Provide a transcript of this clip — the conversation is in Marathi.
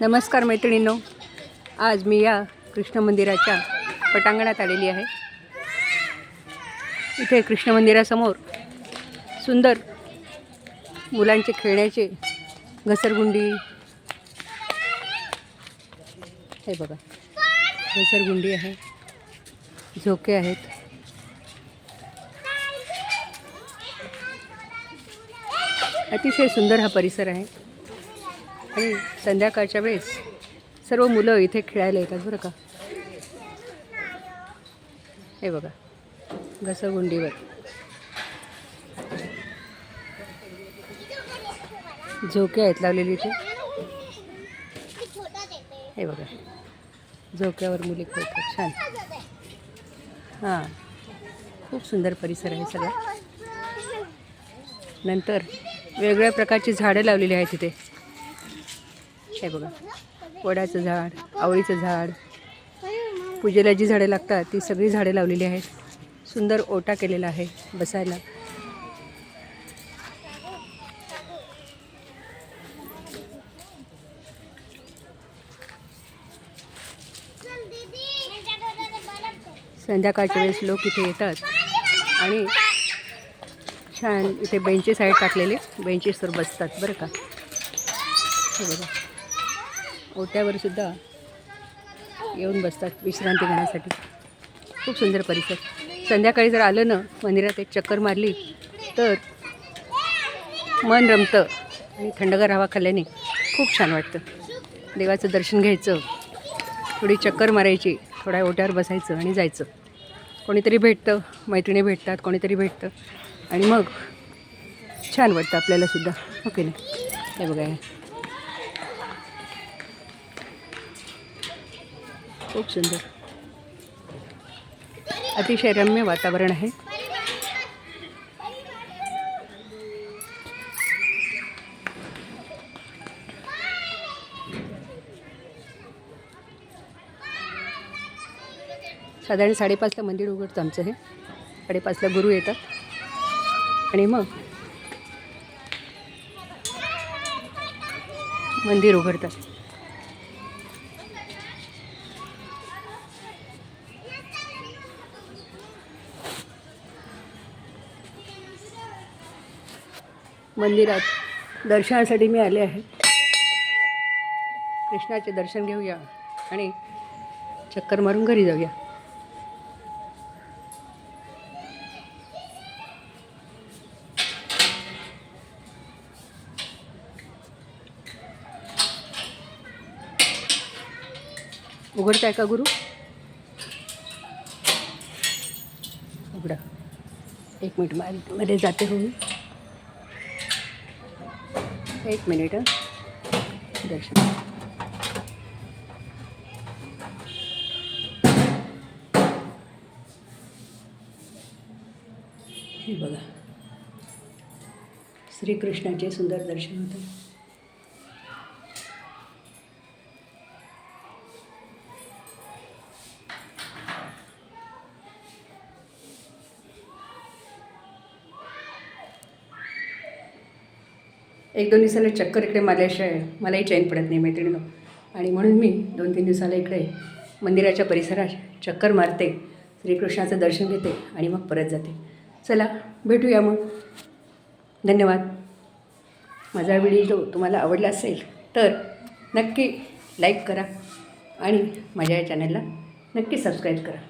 नमस्कार मैत्रिणींनो. आज मी या कृष्ण मंदिराच्या पटांगणात आलेली आहे. इथे कृष्ण मंदिरासमोर सुंदर मुलांचे खेळण्याचे घसरगुंडी. हे बघा घसरगुंडी आहे. झोके आहेत. अतिशय सुंदर हा परिसर आहे. आणि संध्याकाळच्या वेळेस सर्व मुलं इथे खेळायला येतात बरं का. हे बघा घसरगुंडीवर. झोके आहेत लावलेली इथे. हे बघा झोक्यावर मुली खेळतात छान. हां खूप सुंदर परिसर आहे सगळा. नंतर वेगवेगळ्या प्रकारची झाडं लावलेली आहेत तिथे हे बघा वडाचं झाड आवळीचं झाड पूजेला जी झाडे लागतात ती सगळी झाडे लावलेली आहेत. सुंदर ओटा केलेला आहे बसायला. संध्याकाळच्या वेळेस लोक इथे येतात आणि छान इथे बेंचेस आहेत टाकलेले. बेंचेसवर बसतात बरं का? हे बघा. ओट्यावर सुद्धा येऊन बसतात विश्रांती घेण्यासाठी. खूप सुंदर परिसर. संध्याकाळी जर आलं ना मंदिरात एक चक्कर मारली तर मन रमतं आणि थंडगार हवा खाल्ल्याने खूप छान वाटतं. देवाचं दर्शन घ्यायचं थोडी चक्कर मारायची थोड्या ओट्यावर बसायचं आणि जायचं. कोणीतरी भेटतं मैत्रिणी भेटतात कोणीतरी भेटतं आणि मग छान वाटतं आपल्यालासुद्धा ओके हो नाही? हे बघा खूप सुंदर. अतिशय रम्य वातावरण आहे. साधारण साडेपाचला मंदिर उघडतं आमचं हे. साडेपाचला गुरु येतात. आणि मग मंदिर उघडतात. मंदिरात दर्शनासाठी मी आले आहे. कृष्णाचे दर्शन घेऊया आणि चक्कर मारून घरी जाऊया. उघडताय का गुरु? उघडा. एक मिनिट मा- मध्ये जाते हो मी एक मिनिट दर्शन. हे बघा. श्रीकृष्णाचे सुंदर दर्शन होतं. एक दोन दिवसाला चक्कर इकडे मारल्याशिवाय मलाही चैन पडत नाही मैत्रिणीनं. आणि म्हणून मी दोन तीन दिवसाला इकडे मंदिराच्या परिसरात चक्कर मारते श्रीकृष्णाचं दर्शन घेते आणि मग परत जाते. चला भेटूया मग. धन्यवाद. माझा व्हिडिओ तुम्हाला आवडला असेल तर नक्की लाईक करा आणि माझ्या या चॅनलला नक्की सबस्क्राईब करा.